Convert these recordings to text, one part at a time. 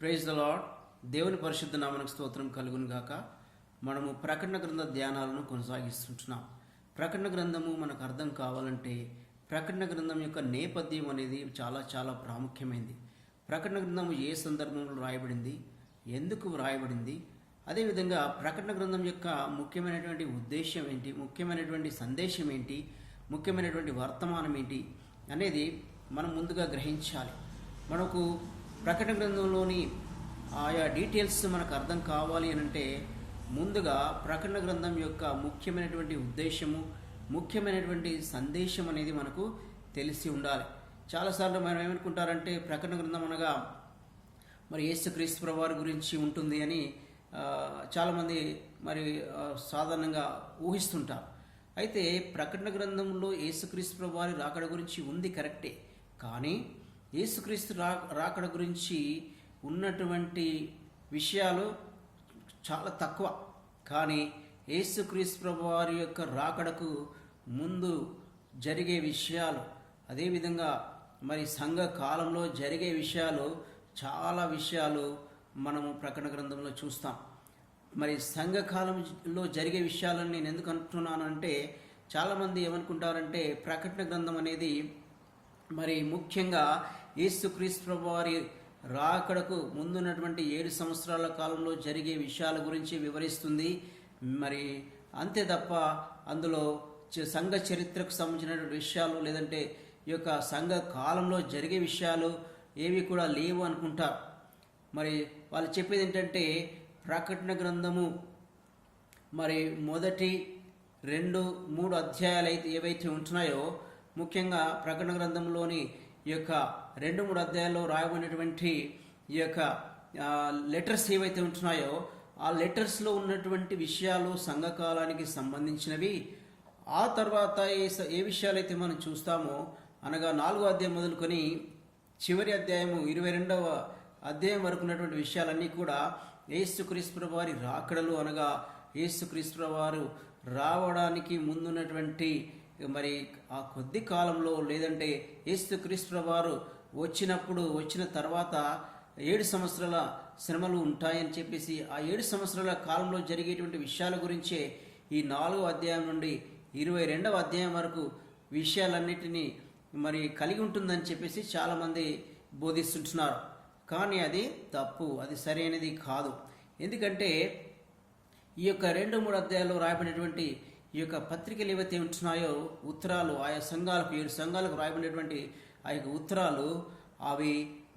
Praise the lord దేవుని పరిశుద్ధ నామనకు స్తోత్రం కలుగును గాక. మనము ప్రకటన గ్రంథ ధ్యానాలను కొనసాగిస్తుంటున్నాం. ప్రకటన గ్రంథము మనకు అర్థం కావాలంటే ప్రకటన గ్రంథం యొక్క నేపథ్యం అనేది చాలా చాలా ప్రాముఖ్యమైనది ప్రకటన గ్రంథము ఏ సందర్భంలో రాయబడింది? ఎందుకు వ్రాయబడింది? అదేవిధంగా ప్రకటన గ్రంథం యొక్క ముఖ్యమైనటువంటి ఉద్దేశం ఏంటి? ముఖ్యమైనటువంటి సందేశం ఏంటి? ముఖ్యమైనటువంటి వర్తమానం ఏంటి? అనేది మనం ముందుగా గ్రహించాలి. మనకు ప్రకటన గ్రంథంలోని ఆయా డీటెయిల్స్ మనకు అర్థం కావాలి అని అంటే ముందుగా ప్రకటన గ్రంథం యొక్క ముఖ్యమైనటువంటి ఉద్దేశము ముఖ్యమైనటువంటి సందేశం అనేది మనకు తెలిసి ఉండాలి. చాలాసార్లు మనం ఏమనుకుంటారంటే ప్రకటన గ్రంథం అనగా మరి యేసుక్రీస్తు ప్రభువారి గురించి ఉంటుంది అని చాలామంది మరి సాధారణంగా ఊహిస్తుంటారు. అయితే ప్రకటన గ్రంథంలో యేసుక్రీస్తు ప్రభువారి రాకడ గురించి ఉంది కరెక్టే. కానీ యేసుక్రీస్తు రా రాకడ గురించి ఉన్నటువంటి విషయాలు చాలా తక్కువ. కానీ యేసుక్రీస్తు ప్రభువారి యొక్క రాకడకు ముందు జరిగే విషయాలు అదేవిధంగా మరి సంఘ కాలంలో జరిగే విషయాలు చాలా విషయాలు మనము ప్రకటన గ్రంథంలో చూస్తాం. మరి సంఘ కాలంలో జరిగే విషయాలను నేను ఎందుకు అంటున్నాను అంటే చాలామంది ఏమనుకుంటారంటే ప్రకటన గ్రంథం అనేది మరి ముఖ్యంగా యేసుక్రీస్తు వారి రాకడకు ముందున్నటువంటి ఏడు సంవత్సరాల కాలంలో జరిగే విషయాల గురించి వివరిస్తుంది. మరి అంతే తప్ప అందులో చ- సంఘ చరిత్రకు సంబంధించినటువంటి విషయాలు లేదంటే ఈ యొక్క సంఘ కాలంలో జరిగే విషయాలు ఏవి కూడా లేవు అనుకుంటారు మరి వాళ్ళు చెప్పేది ఏంటంటే ప్రకటన గ్రంథము మరి మొదటి రెండు మూడు అధ్యాయాలు అయితే ఏవైతే ఉంటున్నాయో ముఖ్యంగా ప్రకటన గ్రంథంలోని ఈ యొక్క రెండు మూడు అధ్యాయాల్లో రాయబడినటువంటి ఈ యొక్క లెటర్స్ ఏవైతే ఉంటున్నాయో ఆ లెటర్స్లో ఉన్నటువంటి విషయాలు సంఘకాలానికి సంబంధించినవి. ఆ తర్వాత ఏ స- ఏ విషయాలైతే మనం చూస్తామో అనగా నాలుగో అధ్యాయం మొదలుకొని చివరి అధ్యాయము ఇరవై రెండవ అధ్యాయం వరకు ఉన్నటువంటి విషయాలన్నీ కూడా యేసుక్రీస్తు వారి రాకడలు అనగా యేసుక్రీస్తు వారు రావడానికి ముందున్నటువంటి మరి ఆ కొద్ది కాలంలో లేదంటే యేసుక్రీస్తు వారు వచ్చినప్పుడు వచ్చిన తర్వాత ఏడు సంవత్సరాల శ్రమలు ఉంటాయని చెప్పేసి ఆ ఏడు సంవత్సరాల కాలంలో జరిగేటువంటి విషయాల గురించే ఈ నాలుగో అధ్యాయం నుండి ఇరవై రెండవ అధ్యాయం వరకు విషయాలన్నిటినీ మరి కలిగి ఉంటుందని చెప్పేసి చాలామంది బోధిస్తుంటున్నారు. కానీ అది తప్పు అది సరైనది కాదు. ఎందుకంటే ఈ యొక్క రెండు మూడు అధ్యాయాల్లో రాయబడినటువంటి ఈ యొక్క పత్రికలు ఏవైతే ఉంటున్నాయో ఉత్తరాలు ఆయా సంఘాలకు ఏడు సంఘాలకు రాయబడినటువంటి ఆ యొక్క ఉత్తరాలు అవి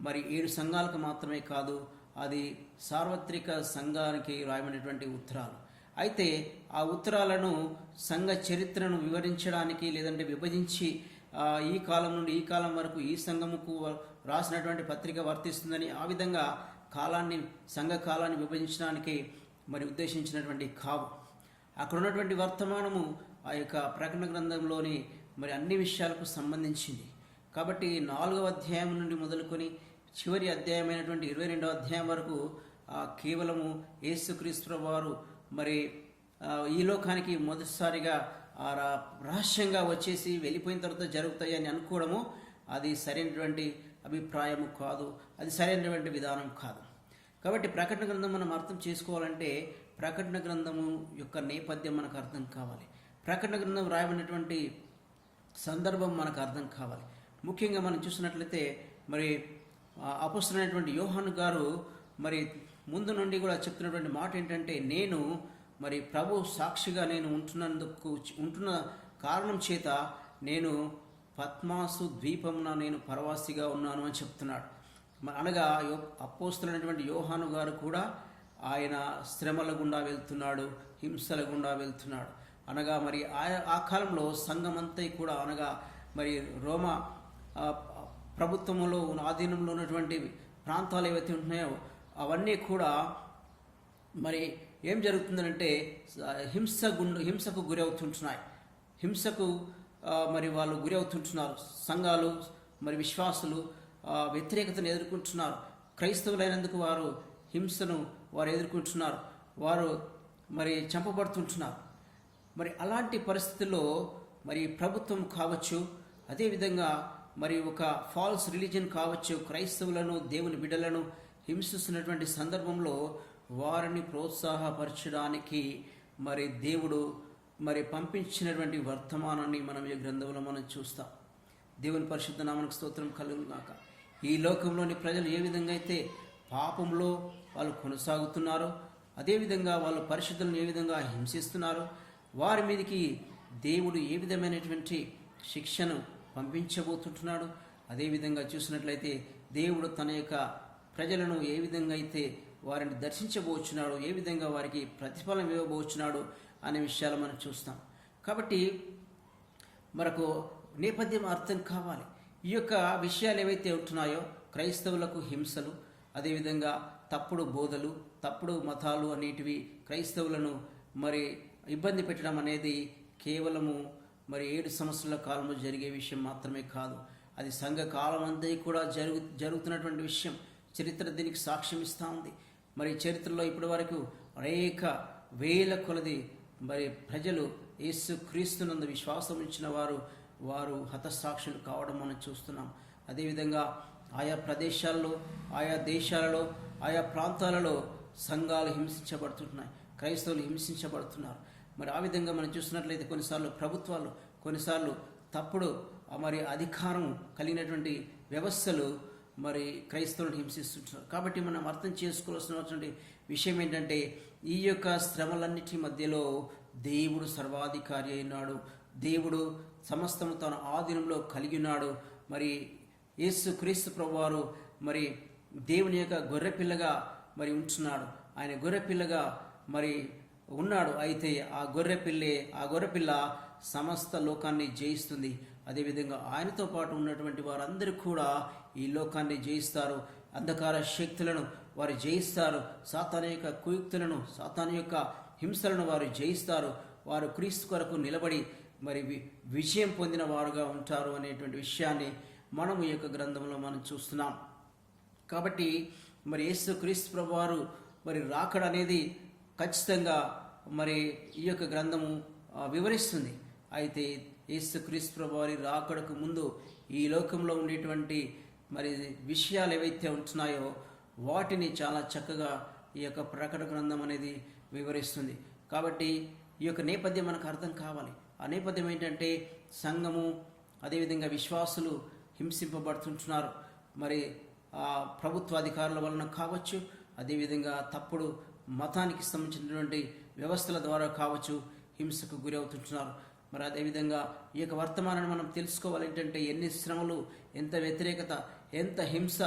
మరి ఏడు సంఘాలకు మాత్రమే కాదు అది సార్వత్రిక సంఘానికి రాయబడినటువంటి ఉత్తరాలు. అయితే ఆ ఉత్తరాలను సంఘ చరిత్రను వివరించడానికి లేదంటే విభజించి ఈ కాలం నుండి ఈ కాలం వరకు ఈ సంఘముకు రాసినటువంటి పత్రిక వర్తిస్తుందని ఆ విధంగా కాలాన్ని సంఘ కాలాన్ని విభజించడానికి మరి ఉద్దేశించినటువంటి కావు. అక్కడ ఉన్నటువంటి వర్తమానము ఆ యొక్క ప్రకటన గ్రంథంలోని మరి అన్ని విషయాలకు సంబంధించింది. కాబట్టి నాలుగవ అధ్యాయం నుండి మొదలుకొని చివరి అధ్యాయమైనటువంటి ఇరవై రెండవ అధ్యాయం వరకు కేవలము యేసుక్రీస్తు వారు మరి ఈ లోకానికి మొదటిసారిగా ఆ రహస్యంగా వచ్చేసి వెళ్ళిపోయిన తర్వాత జరుగుతాయి అని అనుకోవడము అది సరైనటువంటి అభిప్రాయము కాదు. అది సరైనటువంటి విధానం కాదు. కాబట్టి ప్రకటన గ్రంథం మనం అర్థం చేసుకోవాలంటే ప్రకటన గ్రంథము యొక్క నేపథ్యం మనకు అర్థం కావాలి. ప్రకటన గ్రంథం రాయబడినటువంటి సందర్భం మనకు అర్థం కావాలి. ముఖ్యంగా మనం చూసినట్లయితే మరి అపుస్తున్నటువంటి యోహాను గారు మరి ముందు నుండి కూడా చెప్తున్నటువంటి మాట ఏంటంటే నేను మరి ప్రభు సాక్షిగా నేను ఉంటున్నందుకు ఉంటున్న కారణం చేత నేను పద్మాసు ద్వీపమున నేను పరవాసిగా ఉన్నాను అని చెప్తున్నాడు. అనగా యో- అపోస్తులైనటువంటి యోహాను గారు కూడా ఆయన శ్రమల గుండా వెళ్తున్నాడు హింసల గుండా వెళ్తున్నాడు. అనగా మరి ఆ ఆ కాలంలో సంఘమంతా కూడా అనగా మరి రోమ ప్రభుత్వంలో ఉన్న ఆధీనంలో ఉన్నటువంటి ప్రాంతాలు ఏవైతే ఉంటున్నాయో అవన్నీ కూడా మరి ఏం జరుగుతుందంటే హింస గుండు హింసకు గురి అవుతుంటున్నాయి హింసకు మరి వాళ్ళు గురి అవుతుంటున్నారు సంఘాలు మరి విశ్వాసులు వ్యతిరేకతను ఎదుర్కొంటున్నారు. క్రైస్తవులైనందుకు వారు హింసను వారు ఎదుర్కొంటున్నారు. వారు మరి చంపబడుతుంటున్నారు. మరి అలాంటి పరిస్థితుల్లో మరి ప్రభుత్వం కావచ్చు అదేవిధంగా మరి ఒక ఫాల్స్ రిలీజన్ కావచ్చు క్రైస్తవులను దేవుని బిడ్డలను హింసిస్తున్నటువంటి సందర్భంలో వారిని ప్రోత్సాహపరచడానికి మరి దేవుడు మరి పంపించినటువంటి వర్తమానాన్ని మనం ఈ గ్రంథంలో మనం చూస్తాం. దేవుని పరిశుద్ధ నామనికి స్తోత్రం కలుగును ఈ లోకంలోని ప్రజలు ఏ విధంగా అయితే పాపంలో వాళ్ళు కొనసాగుతున్నారో అదేవిధంగా వాళ్ళు పరిశుద్ధులను ఏ విధంగా హింసిస్తున్నారో వారి మీదకి దేవుడు ఏ విధమైనటువంటి శిక్షను పంపించబోతుంటున్నాడు అదేవిధంగా చూసినట్లయితే దేవుడు తన యొక్క ప్రజలను ఏ విధంగా అయితే వారిని దర్శించబోచున్నాడు ఏ విధంగా వారికి ప్రతిఫలం ఇవ్వబోచున్నాడు అనే విషయాలు మనం చూస్తాం. కాబట్టి మనకు నేపథ్యం అర్థం కావాలి. ఈ యొక్క విషయాలు ఏవైతే ఉంటున్నాయో క్రైస్తవులకు హింసలు అదేవిధంగా తప్పుడు బోధలు తప్పుడు మతాలు అనేటివి క్రైస్తవులను మరి ఇబ్బంది పెట్టడం అనేది కేవలము మరి ఏడు సంవత్సరాల కాలంలో జరిగే విషయం మాత్రమే కాదు. అది సంఘ కాలం అంతా కూడా జరుగు జరుగుతున్నటువంటి విషయం. చరిత్ర దీనికి సాక్ష్యం ఇస్తూ ఉంది. మరి చరిత్రలో ఇప్పటి వరకు అనేక వేల కొలది మరి ప్రజలు యేసు క్రీస్తునందు విశ్వాసం ఇచ్చిన వారు వారు హతసాక్షులు కావడం మనం చూస్తున్నాం. అదేవిధంగా ఆయా ప్రదేశాల్లో ఆయా దేశాలలో ఆయా ప్రాంతాలలో సంఘాలు హింసించబడుతున్నాయి. క్రైస్తవులు హింసించబడుతున్నారు. మరి ఆ విధంగా మనం చూస్తున్నట్లయితే కొన్నిసార్లు ప్రభుత్వాలు కొన్నిసార్లు తప్పుడు మరి అధికారం కలిగినటువంటి వ్యవస్థలు మరి క్రైస్తవులను హింసిస్తుంటున్నారు. కాబట్టి మనం అర్థం చేసుకోవాల్సినటువంటి విషయం ఏంటంటే ఈ యొక్క శ్రమలన్నిటి మధ్యలో దేవుడు సర్వాధికారి అయినాడు. దేవుడు సమస్తము తన ఆధీనంలో కలిగి ఉన్నాడు మరి యేసు క్రీస్తు ప్రభువారు మరి దేవుని యొక్క గొర్రెపిల్లగా మరి ఉంటున్నాడు. ఆయన గొర్రెపిల్లగా మరి ఉన్నాడు. అయితే ఆ గొర్రెపిల్లే ఆ గొర్రెపిల్ల సమస్త లోకాన్ని జయిస్తుంది. అదేవిధంగా ఆయనతో పాటు ఉన్నటువంటి వారందరూ కూడా ఈ లోకాన్ని జయిస్తారు. అంధకార శక్తులను వారు జయిస్తారు. సాతాను యొక్క కుయుక్తులను సాతాను యొక్క హింసలను వారు జయిస్తారు. వారు క్రీస్తు కొరకు నిలబడి మరి వి- విజయం పొందిన వారుగా ఉంటారు అనేటువంటి విషయాన్ని మనం ఈ యొక్క గ్రంథంలో మనం చూస్తున్నాం. కాబట్టి మరి యేసు క్రీస్తు ప్రభువారు మరి రాకడ అనేది ఖచ్చితంగా మరి ఈ యొక్క గ్రంథము వివరిస్తుంది. అయితే యేసు క్రీస్తు ప్రభువారి రాకడకు ముందు ఈ లోకంలో ఉండేటువంటి మరి విషయాలు ఏవైతే ఉంటున్నాయో వాటిని చాలా చక్కగా ఈ యొక్క ప్రకటన గ్రంథం అనేది వివరిస్తుంది. కాబట్టి ఈ యొక్క నేపథ్యం మనకు అర్థం కావాలి. నేపథ్యం ఏంటంటే సంఘము అదేవిధంగా విశ్వాసులు హింసింపబడుతుంటున్నారు. మరి ఆ ప్రభుత్వ అధికారుల వలన కావచ్చు అదేవిధంగా తప్పుడు మతానికి సంబంధించినటువంటి వ్యవస్థల ద్వారా కావచ్చు హింసకు గురి అవుతుంటున్నారు మరి అదేవిధంగా ఈ యొక్క వర్తమానాన్ని మనం తెలుసుకోవాలి ఏంటంటే ఎన్ని శ్రమలు ఎంత వ్యతిరేకత ఎంత హింస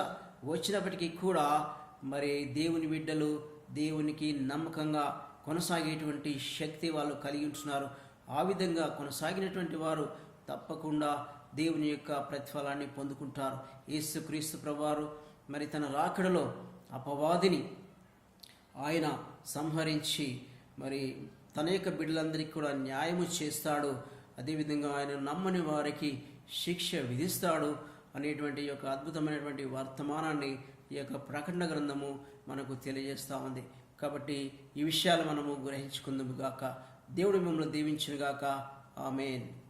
వచ్చినప్పటికీ కూడా మరి దేవుని బిడ్డలు దేవునికి నమ్మకంగా కొనసాగేటువంటి శక్తి వాళ్ళు కలిగి ఉంటున్నారు. ఆ విధంగా కొనసాగినటువంటి వారు తప్పకుండా దేవుని యొక్క ప్రతిఫలాన్ని పొందుకుంటారు. యేసుక్రీస్తు ప్రభువారు మరి తన రాకడలో అపవాదిని ఆయన సంహరించి మరి తన యొక్క బిడ్డలందరికీ కూడా న్యాయము చేస్తాడు. అదేవిధంగా ఆయన నమ్మని వారికి శిక్ష విధిస్తాడు అనేటువంటి యొక్క అద్భుతమైనటువంటి వర్తమానాన్ని ఈ యొక్క ప్రకటన గ్రంథము మనకు తెలియజేస్తూ ఉంది. కాబట్టి ఈ విషయాలు మనము గ్రహించుకుందాము గాక. దేవుడు మిమ్మల్ని దీవించునుగాక. ఆమెన్.